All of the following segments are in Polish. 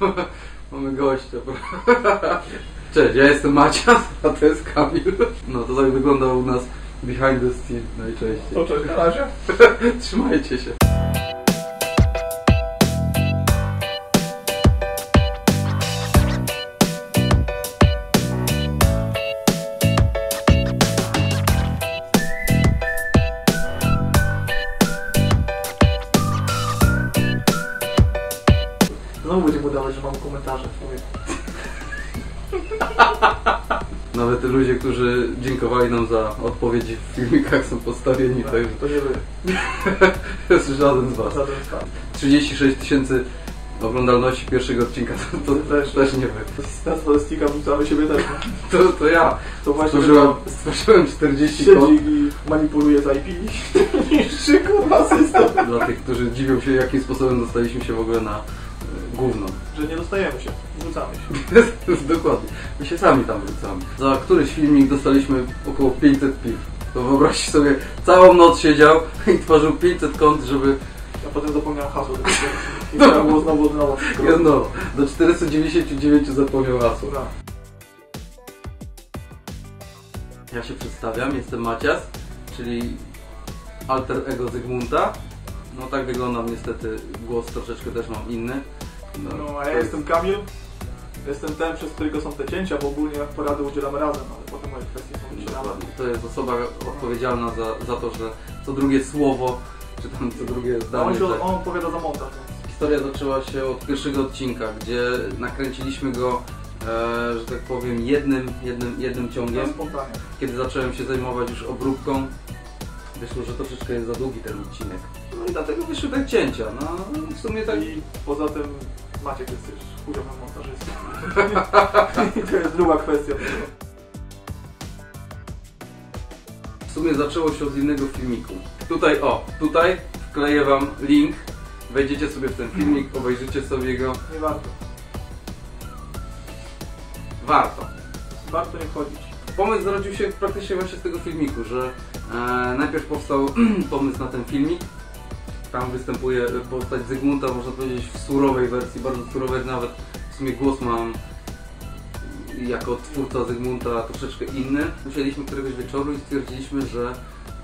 Mamy gościa. Cześć, ja jestem Macias, a to jest Kamil. No to tak wygląda u nas behind the scene najczęściej. To cześć, na razie. Trzymajcie się. Znowu będziemy udawać, że mamy komentarze. Mówię. Nawet ludzie, którzy dziękowali nam za odpowiedzi w filmikach są postawieni, Tak, także to nie wy. żaden z was. Żaden stan. 36 tysięcy oglądalności pierwszego odcinka, to, to też, też nie wy. Na statystyka wrzucamy siebie też. To, to ja To właśnie stworzyłem, stworzyłem 40 kont i manipuluje z IP. Niszczy kurwa system. dla tych, którzy dziwią się, jakim sposobem dostaliśmy się w ogóle na gówno. Że nie dostajemy się, wrzucamy się. Dokładnie. My się sami tam wrzucamy. Za któryś filmik dostaliśmy około 500 piw. To wyobraźcie sobie, całą noc siedział i tworzył 500 kont, żeby Ja potem zapomniałem hasło. I trzeba było znowu od nowa. jedno, do 499 zapomniał hasło. Ja się przedstawiam, jestem Macias, czyli alter ego Zygmunta. No tak wyglądam niestety, głos troszeczkę też mam inny. No, a ja jestem Kamil. Jestem ten, przez którego są te cięcia, bo ogólnie porady udzielamy razem, ale potem moje kwestie są udzielane. Dokładnie. To jest osoba odpowiedzialna za, za to, że co drugie słowo, czy tam co drugie No, zdanie. on, się, że- on odpowiada za montaż. więc Historia zaczęła się od pierwszego odcinka, gdzie nakręciliśmy go, e, że tak powiem, jednym, jednym, jednym ciągiem. Kiedy zacząłem się zajmować już obróbką, wyszło, że troszeczkę jest za długi ten odcinek. No i dlatego wyszły te cięcia. No w sumie tak. I poza tym Maciek jest też chujowym montażystą. To jest druga kwestia. W sumie zaczęło się od innego filmiku. Tutaj, o, tutaj wkleję wam link. Wejdziecie sobie w ten filmik, obejrzycie sobie go. Nie warto. Warto. Warto nie wchodzić. Pomysł zrodził się praktycznie właśnie z tego filmiku, że e, najpierw powstał pomysł na ten filmik. Tam występuje postać Zygmunta, można powiedzieć w surowej wersji, bardzo surowej, nawet w sumie głos mam jako twórca Zygmunta troszeczkę inny. Musieliśmy któregoś wieczoru i stwierdziliśmy, że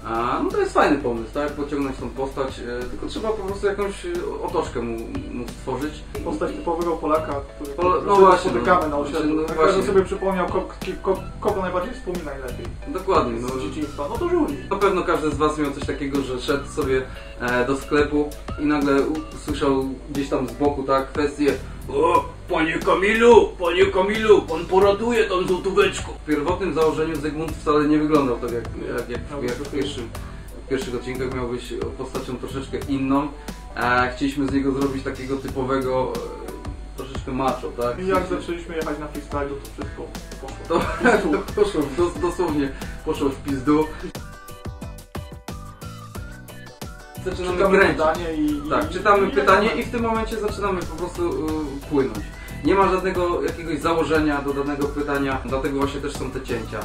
a, no to jest fajny pomysł, tak? Pociągnąć tą postać, e, tylko trzeba po prostu jakąś e, otoczkę mu, mu stworzyć. Postać typowego Polaka, który Pol- no którego właśnie, spotykamy no. na osiedlu. No tak właśnie. każdy sobie przypomniał, ko, ko, kogo najbardziej wspomina najlepiej Dokładnie. No, z dzieciństwa. No to żuli. Na pewno każdy z Was miał coś takiego, że szedł sobie e, do sklepu i nagle usłyszał gdzieś tam z boku tak kwestię O, panie Kamilu, panie Kamilu, pan poraduje tą złotóweczką. W pierwotnym założeniu Zygmunt wcale nie wyglądał tak jak, jak, jak, jak w, pierwszym, w pierwszych odcinkach miał być postacią troszeczkę inną. E, chcieliśmy z niego zrobić takiego typowego e, troszeczkę macho, tak? I jak zaczęliśmy jechać na freestylu, to wszystko poszło. To, to poszło, dos, dosłownie poszło w pizdu. Zaczynamy Czytamy kręcić. pytanie i... Tak, czytamy i pytanie i w tym momencie zaczynamy po prostu y, płynąć. Nie ma żadnego jakiegoś założenia do danego pytania, dlatego właśnie też są te cięcia,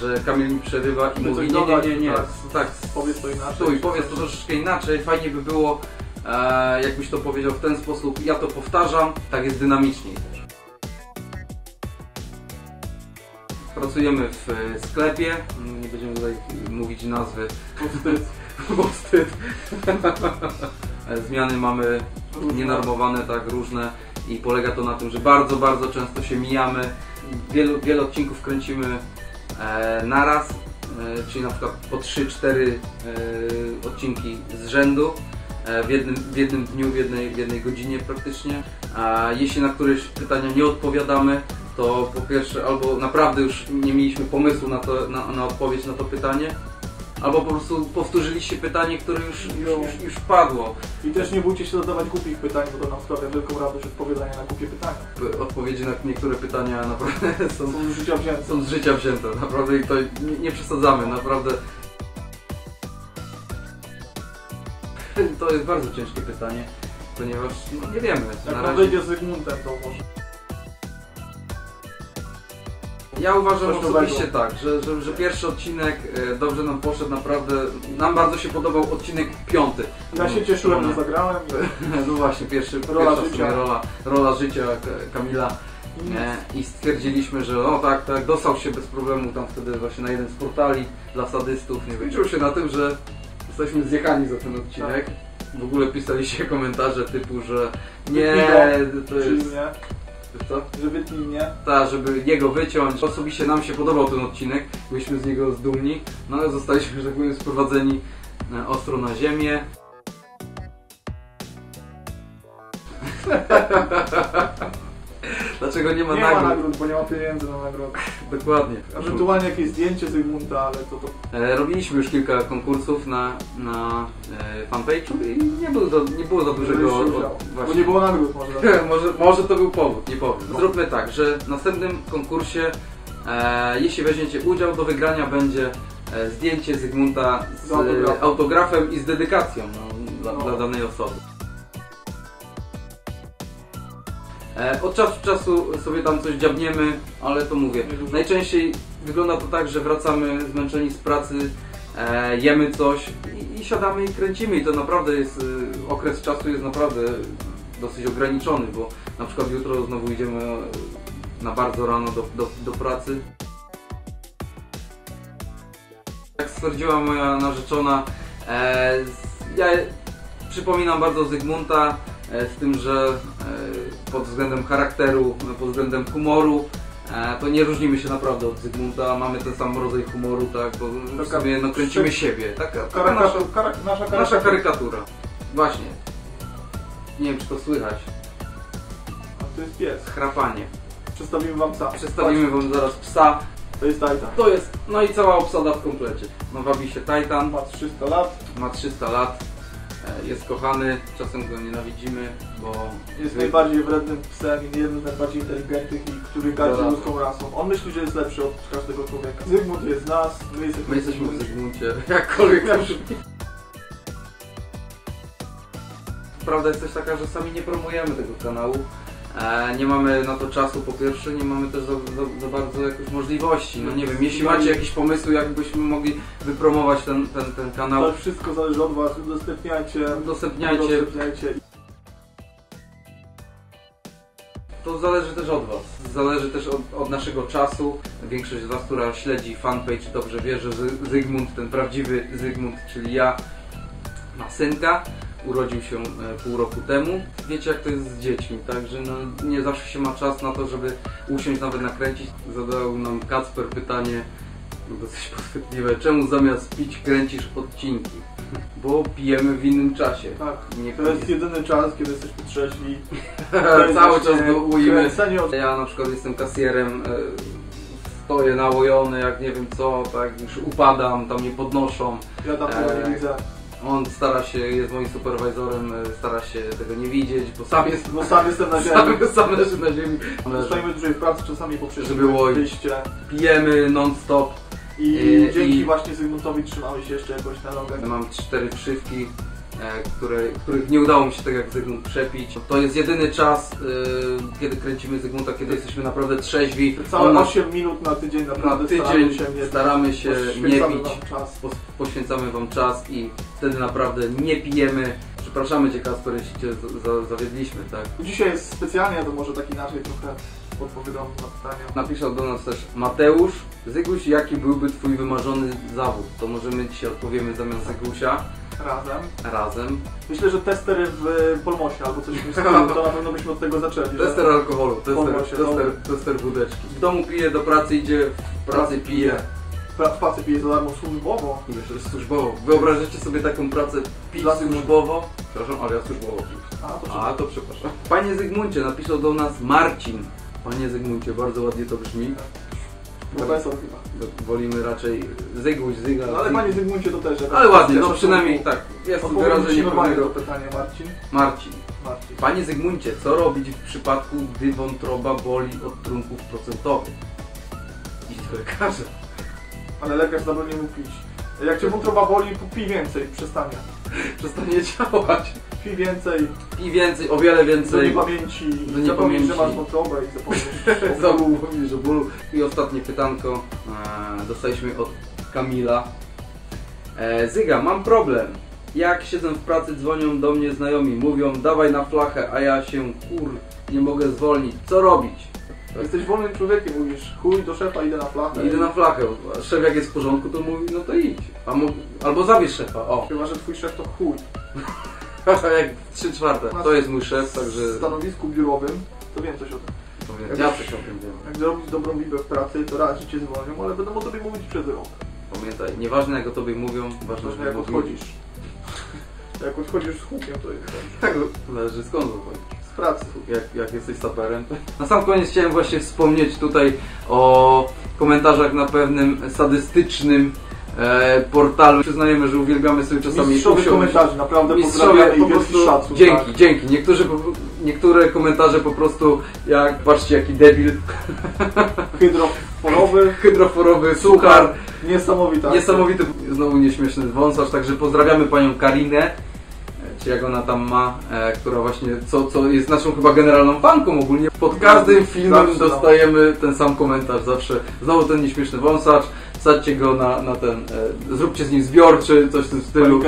że Kamil mi przerywa i mówi nie, nie, nie, nie, tak. tak, Powiedz to inaczej. stój, powiedz to troszeczkę inaczej, fajnie by było, e, jakbyś to powiedział w ten sposób, ja to powtarzam, tak jest dynamiczniej też. Pracujemy w e, sklepie, nie będziemy tutaj mówić nazwy. bo wstyd. Zmiany mamy nienormowane, tak, różne i polega to na tym, że bardzo, bardzo często się mijamy. Wielu, wiele odcinków kręcimy e, naraz, e, czyli na przykład po 3-4 e, odcinki z rzędu e, w jednym, w jednym dniu, w jednej, w jednej godzinie praktycznie. A jeśli na któreś pytania nie odpowiadamy, to po pierwsze albo naprawdę już nie mieliśmy pomysłu na, to, na, na odpowiedź na to pytanie, albo po prostu powtórzyliście pytanie, które już, już, już, już padło. I też nie bójcie się zadawać głupich pytań, bo to nam sprawia wielką radość odpowiadania na głupie pytania. Odpowiedzi na niektóre pytania naprawdę są, Są z życia wzięte. są z życia wzięte, naprawdę i to nie, nie przesadzamy, naprawdę. To jest bardzo ciężkie pytanie, ponieważ no, nie wiemy. Jak Na razie wyjdzie z Zygmuntem, to może. Ja uważam osobiście tak, że, że, że pierwszy odcinek e, dobrze nam poszedł, naprawdę. Nam bardzo się podobał odcinek piąty. Ja się cieszyłem, że zagrałem. No właśnie, pierwszy, Rola pierwsza życia. rola, rola życia Ka- Kamila. E, I stwierdziliśmy, że no tak, tak, dostał się bez problemu tam wtedy właśnie na jeden z portali dla sadystów. Nie kończyło się na tym, że jesteśmy zjechani za ten odcinek. W ogóle pisali się komentarze typu, że nie, to jest... Co? że wytnij mnie. Ta, żeby jego wyciąć. Osobiście nam się podobał ten odcinek, byliśmy z niego zdumni, no ale zostaliśmy, że tak powiem, sprowadzeni e, ostro na ziemię. Dlaczego nie ma Nie ma nagród? nagród, bo nie ma pieniędzy na nagrodę. Dokładnie. Ewentualnie jakieś zdjęcie Zygmunta, ale to to... E, Robiliśmy już kilka konkursów na, na e, fanpage'u i nie było, za, nie było za dużego... Od- właśnie. Bo nie było nagród może. może, może to był powód, nie powiem. Zróbmy tak, że w następnym konkursie, e, jeśli weźmiecie udział, do wygrania będzie e, zdjęcie Zygmunta z Z autografem. autografem i z dedykacją no, dla, No. dla danej osoby. E, od czasu do czasu sobie tam coś dziabniemy, ale to mówię. Najczęściej wygląda to tak, że wracamy zmęczeni z pracy, e, jemy coś i, i siadamy i kręcimy i to naprawdę jest, e, okres czasu jest naprawdę dosyć ograniczony, bo na przykład jutro znowu idziemy na bardzo rano do, do, do pracy. Jak stwierdziła moja narzeczona, ja przypominam bardzo Zygmunta z tym, że e, pod względem charakteru, e, pod względem humoru e, to nie różnimy się naprawdę od Zygmunta, mamy ten sam rodzaj humoru, tak, bo w Taka sumie no, kręcimy siebie, taka, taka nasza, nasza nasza karykatura. Właśnie. Nie wiem czy to słychać, A to jest pies. chrapanie. Przedstawimy wam psa. Przedstawimy wam zaraz psa, To jest Titan. to jest, no i cała obsada w komplecie. No wabi się Titan, Ma 300 lat. ma 300 lat, e, jest kochany, czasem go nienawidzimy, bo Jest najbardziej wrednym psem i jednym z najbardziej inteligentnych i który gardzi ludzką rasą. On myśli, że jest lepszy od każdego człowieka. Zygmunt jest z nas, my jesteśmy, My jesteśmy w Zygmuncie, jakkolwiek to brzmi. Prawda jest też taka, że sami nie promujemy tego kanału. E, nie mamy na to czasu po pierwsze, nie mamy też za, za, za bardzo jakoś możliwości. No nie wiem, jeśli macie jakieś pomysły, jakbyśmy mogli wypromować ten, ten, ten kanał, To wszystko zależy od was. Udostępniajcie. udostępniajcie. Udostępniajcie. To zależy też od Was. Zależy też od, od naszego czasu. Większość z Was, która śledzi fanpage, dobrze wie, że Zy- Zygmunt, ten prawdziwy Zygmunt, czyli ja, ma synka. Urodził się e, pół roku temu. Wiecie, jak to jest z dziećmi, także no, nie zawsze się ma czas na to, żeby usiąść, nawet nakręcić. Zadał nam Kacper pytanie, no dosyć podchwytliwe, czemu zamiast pić kręcisz odcinki? Bo pijemy w innym czasie. Tak. Nie, To jest jedyny czas, kiedy jesteśmy trzeźwi. Cały czas go ujmy. Ja na przykład jestem kasjerem, e, stoję nałojony, jak nie wiem co, tak już upadam, tam mnie podnoszą. Ja tam Eee, nie widzę. On stara się, jest moim superwajzorem, e, stara się tego nie widzieć, bo sam jest No sam jestem na ziemi. sam, sam leży na ziemi. Stoimy dłużej w pracy, czasami po Żeby było- wyjście. Pijemy non-stop. I Eee, dzięki i- właśnie Zygmuntowi trzymamy się jeszcze jakoś na nogach. Mam cztery wszywki, e, które, których nie udało mi się tak jak Zygmunt przepić. To jest jedyny czas, e, kiedy kręcimy Zygmunta, kiedy jesteśmy naprawdę trzeźwi. Całe nas 8 minut na tydzień na naprawdę tydzień staramy się nie staramy się nie poświęcamy pić. poświęcamy Wam czas i wtedy naprawdę nie pijemy. Przepraszamy Cię Kasper, jeśli Cię zawiedliśmy, tak? Dzisiaj jest specjalnie, to może tak inaczej trochę odpowiadam na pytania. Napisał do nas też Mateusz. Zyguś, jaki byłby Twój wymarzony zawód? To może my dzisiaj odpowiemy zamiast Zygusia Razem. razem. Myślę, że testery w Polmosie albo coś w stylu, to na pewno byśmy od tego zaczęli. że- Tester alkoholu, tester, Pomyśl się, tester, tester wódeczki. W domu pije, do pracy idzie, w pracy pije. Pra- W pracy pije za darmo służbowo. Jeszcze służbowo. Wyobrażacie sobie taką pracę pić służbowo? Przepraszam, ale ja służbowo piję. A, to A, to przepraszam. Panie Zygmuncie, napisał do nas Marcin. Panie Zygmuncie, bardzo ładnie to brzmi. Profesor chyba. Wolimy raczej Zyguś, Zyga. No, ale Zyg- panie Zygmuncie to też. ale ładnie, kwestia no przynajmniej tak. Jest wyrażenie pewnego. pytanie, Marcin. Marcin. Marcin. Panie Zygmuncie, co robić w przypadku, gdy wątroba boli od trunków procentowych? Idź do lekarza. Ale lekarz zabroni mu pić. Jak cię wątroba boli, pij więcej, przestanie. Przestanie działać. Pij więcej, Pij więcej, o wiele do więcej. niepamięci, Do zapomnij, że niepamięci. masz wątrobę i zapomnisz. Mówisz o bólu. I ostatnie pytanko e, dostaliśmy od Kamila. E, Zyga, mam problem. Jak siedzę w pracy, dzwonią do mnie znajomi, mówią dawaj na flachę, a ja się kur nie mogę zwolnić. Co robić? Jesteś wolnym człowiekiem, mówisz chuj do szefa, idę na flachę. Idę na flachę. Szef jak jest w porządku, to mówi, no to idź. Albo zabierz szefa. O, Chyba, że twój szef to chuj. jak 3 czwarte. To jest mój szef, W także stanowisku biurowym, to wiem coś o tym. powiem, ja coś o tym wiem. Jak zrobić dobrą liczbę w pracy, to raz, że cię zwolnią, ale będą o tobie mówić przez rok. Pamiętaj, nieważne jak o tobie mówią, ważne, żeby jak odchodzisz. Jak odchodzisz z hukiem, to jest. Tak, zależy skąd wychodzisz. Z pracy. jak, jak jesteś saperem. Na sam koniec chciałem właśnie wspomnieć tutaj o komentarzach na pewnym sadystycznym e, portalu. Przyznajemy, że uwielbiamy sobie czasami Mistrzowie komentarzy, naprawdę Mistrzowie po prostu szacun. dzięki, tak. dzięki. Niektórzy, niektóre komentarze po prostu jak patrzcie jaki debil, Hydroforowy, hydroforowy suchar, niesamowita. niesamowity, znowu nieśmieszny wąsarz, także pozdrawiamy panią Karinę. e, Czy jak ona tam ma, e, która właśnie, co, co jest naszą chyba generalną fanką ogólnie. Pod każdym filmem Zawsze, dostajemy ten sam komentarz, zawsze. Znowu ten nieśmieszny wąsacz, wsadźcie go na, na ten, e, zróbcie z nim zbiór, czy coś w tym stylu.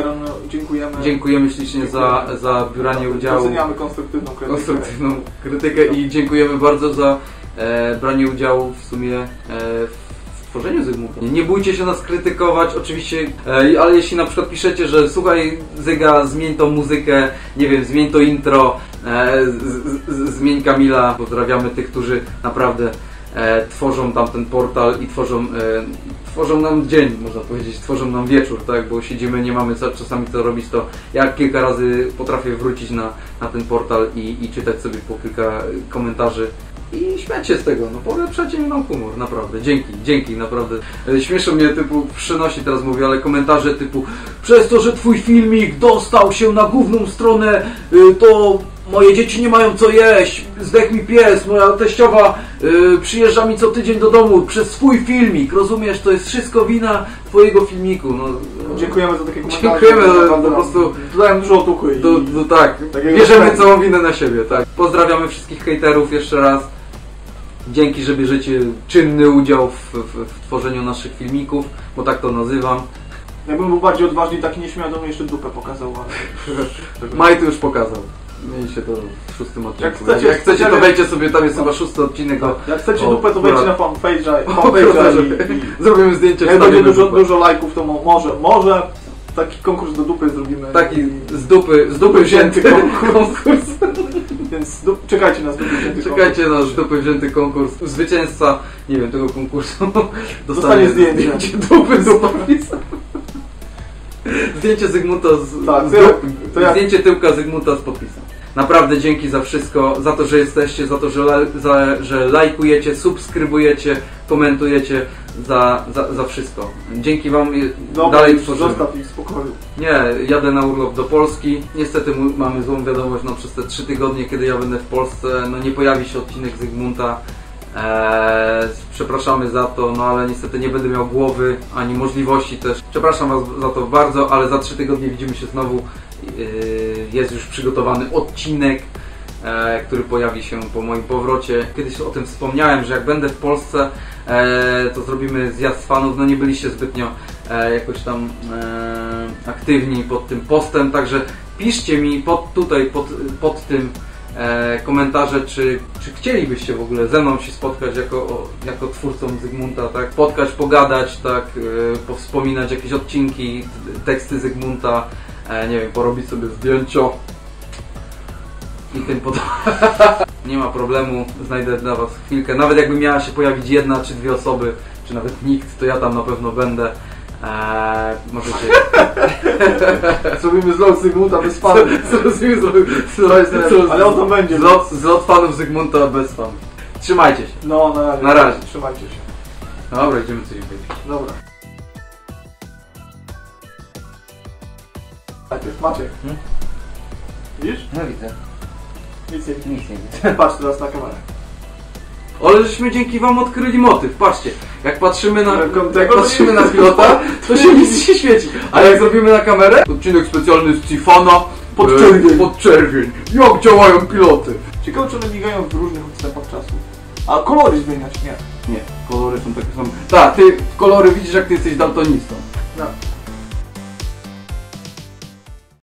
Dziękujemy. Dziękujemy ślicznie za, za bioranie udziału, Doceniamy konstruktywną krytykę. konstruktywną krytykę i dziękujemy bardzo za e, branie udziału w sumie e, w tworzeniu Zygmunta. Nie, bójcie się nas krytykować, oczywiście, e, ale jeśli na przykład piszecie, że słuchaj Zyga, zmień tą muzykę, nie wiem, zmień to intro, e, z, z, zmień Kamila, pozdrawiamy tych, którzy naprawdę e, tworzą tam ten portal i tworzą, e, tworzą nam dzień, można powiedzieć, tworzą nam wieczór, tak, bo siedzimy, nie mamy czasami co robić, to ja kilka razy potrafię wrócić na, na ten portal i, i czytać sobie po kilka komentarzy. I śmiać się z tego, no polepszacie mi nam humor, naprawdę, dzięki, dzięki, naprawdę. E, Śmieszą mnie typu, przynosi teraz mówię, ale komentarze typu przez to, że twój filmik dostał się na główną stronę, y, to moje dzieci nie mają co jeść, zdech mi pies, moja teściowa y, przyjeżdża mi co tydzień do domu przez swój filmik, rozumiesz, to jest wszystko wina twojego filmiku, no. Dziękujemy za takie komentarze. Dziękujemy, Naprawdę po prostu- Dodają dużo otuchy i... To, to tak, bierzemy całą winę na siebie, tak. Pozdrawiamy wszystkich hejterów jeszcze raz. Dzięki, że bierzecie czynny udział w, w, w tworzeniu naszych filmików, bo tak to nazywam. Jakbym był bardziej odważny, taki nieśmiały, to bym jeszcze dupę pokazał, ale... Maj to już pokazał. Mieliście to w szóstym odcinku. Jak chcecie- Jak chcecie to wejdźcie sobie, tam jest chyba szósty odcinek. O, Jak chcecie o, dupę, to wejdźcie na fanpage'a, i... i... Zrobimy zdjęcie, Jak będzie dużo, dupę. dużo lajków, to mo, może, może taki konkurs do dupy zrobimy. Taki z dupy, z dupy wzięty konkurs. Więc du, czekajcie na dupy wzięty Czekajcie na z dupy wzięty konkurs. Zwycięzca, nie wiem, tego konkursu Dostanie zdjęcie. dupy z podpisem. Zdjęcie Zygmunta z, Tak, z to ja- Zdjęcie tyłka Zygmunta z podpisem. Naprawdę dzięki za wszystko, za to, że jesteście, za to, że, la, za, że lajkujecie, subskrybujecie, komentujecie, za, za, za wszystko. Dzięki Wam Dobra, dalej tworzymy. zostaw ich w spokoju. Nie, jadę na urlop do Polski. Niestety mamy złą wiadomość, no przez te trzy tygodnie, kiedy ja będę w Polsce, no nie pojawi się odcinek Zygmunta. Eee, przepraszamy za to, no ale niestety nie będę miał głowy, ani możliwości też. Przepraszam Was za to bardzo, ale za trzy tygodnie widzimy się znowu. Eee, jest już przygotowany odcinek, e, który pojawi się po moim powrocie. Kiedyś o tym wspomniałem, że jak będę w Polsce, e, to zrobimy zjazd fanów. No nie byliście zbytnio e, jakoś tam aktywni pod tym postem, także piszcie mi pod, tutaj, pod, pod tym komentarze, czy, czy chcielibyście w ogóle ze mną się spotkać jako, jako twórcą Zygmunta, tak? Spotkać, pogadać, tak? Powspominać jakieś odcinki, teksty Zygmunta, nie wiem, porobić sobie zdjęcia i tym podobne. Nie ma problemu, znajdę dla Was chwilkę. Nawet jakby miała się pojawić jedna czy dwie osoby, czy nawet nikt, to ja tam na pewno będę. Eee, możecie. Zrobimy zlot Zygmunta bez fanów. Zrozumiem, zrozumiem. Ale tam będzie. Zlot, zlot fanów Zygmunta bez fanów. Trzymajcie się. No, na razie. Na razie. Trzymajcie się. Dobra, idziemy coś wypić. Dobra. Najpierw Maciek. Hmm? Widzisz? No widzę. Nic nie widzisz. Nic nie widzę. Patrz teraz na kamerę. Ale żeśmy dzięki wam odkryli motyw. Patrzcie, jak patrzymy na, jak patrzymy na pilota, to się nic nie świeci. A jak zrobimy na kamerę, odcinek specjalny z Cifana, Podczerwień. Podczerwień. Jak działają piloty? Ciekawe, czy one migają w różnych odstępach czasu. A kolory zmieniać? Nie. Nie, kolory są takie same. Tak, ty kolory widzisz jak ty jesteś daltonistą. No.